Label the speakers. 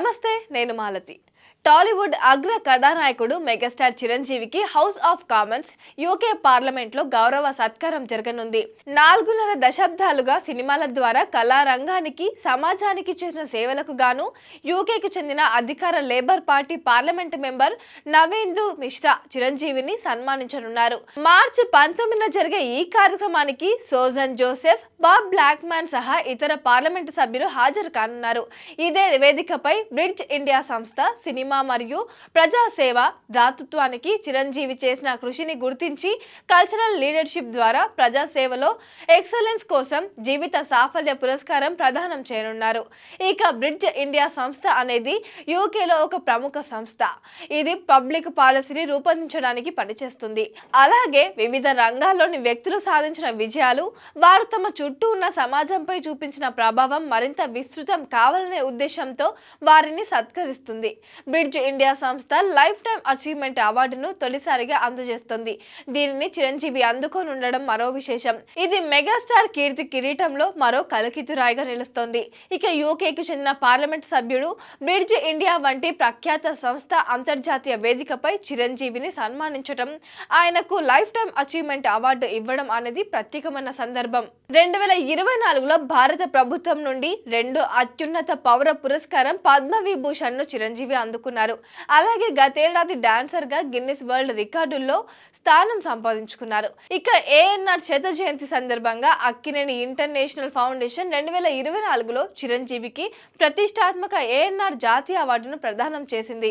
Speaker 1: నమస్తే నేను మాలతి. టాలీవుడ్ అగ్ర కథానాయకుడు మెగాస్టార్ చిరంజీవికి హౌస్ ఆఫ్ కామన్స్ యూకే పార్లమెంట్లో గౌరవ సత్కారం జరగనుంది. నాలుగున్నర దశాబ్దాలుగా సినిమాల ద్వారా కళారంగానికి సమాజానికి చేసిన సేవలకు గాను యూకేకి చెందిన అధికార labour party parliament member Navendu Mishra చిరంజీవిని సన్మానించనున్నారు. మార్చి పంతొమ్మిదిన జరిగే ఈ కార్యక్రమానికి Sojan Joseph Bob Blackman సహా ఇతర పార్లమెంటు సభ్యులు హాజరు కానున్నారు. ఇదే వేదికపై బ్రిడ్జ్ ఇండియా సంస్థ సినిమా మరియు ప్రజాసేవ దాతృత్వానికి చిరంజీవి చేసిన కృషిని గుర్తించి కల్చరల్ లీడర్షిప్ ద్వారా ప్రజాసేవలో ఎక్సలెన్స్ కోసం జీవిత సాఫల్య పురస్కారం ప్రదానం చేయనున్నారు. ఇక బ్రిడ్జ్ ఇండియా సంస్థ అనేది యూకేలో ఒక ప్రముఖ సంస్థ. ఇది పబ్లిక్ పాలసీని రూపొందించడానికి పనిచేస్తుంది. అలాగే వివిధ రంగాల్లోని వ్యక్తులు సాధించిన విజయాలు వారు తమ చుట్టూ ఉన్న సమాజంపై చూపించిన ప్రభావం మరింత విస్తృతం కావాలనే ఉద్దేశంతో వారిని సత్కరిస్తుంది. బ్రిడ్జ్ ఇండియా సంస్థ లైఫ్ టైం అచీవ్మెంట్ అవార్డును తొలిసారిగా అందజేస్తుంది. దీనిని చిరంజీవి అందుకోనుండడం మరో విశేషం. ఇది మెగాస్టార్ కీర్తి కిరీటంలో మరో కలకితురాయిగా నిలుస్తోంది. ఇక యూకేకి చెందిన పార్లమెంట్ సభ్యుడు బ్రిడ్జ్ ఇండియా వంటి ప్రఖ్యాత సంస్థ అంతర్జాతీయ వేదికపై చిరంజీవిని సన్మానించడం ఆయనకు లైఫ్ టైం అచీవ్మెంట్ అవార్డు ఇవ్వడం అనేది ప్రత్యేకమైన సందర్భం. రెండు వేల ఇరవై నాలుగులో భారత ప్రభుత్వం నుండి రెండు అత్యున్నత పౌర పురస్కారం పద్మవిభూషణ్ను చిరంజీవి అందుకున్నారు. అలాగే గతేడాది డాన్సర్గా గిన్నిస్ వరల్డ్ రికార్డుల్లో స్థానం సంపాదించుకున్నారు. ఇక ఏఎన్ఆర్ శత జయంతి సందర్భంగా అక్కినేని ఇంటర్నేషనల్ ఫౌండేషన్ రెండు వేల ఇరవై నాలుగులో చిరంజీవికి ప్రతిష్టాత్మక ఏఎన్ఆర్ జాతీయ అవార్డును ప్రదానం చేసింది.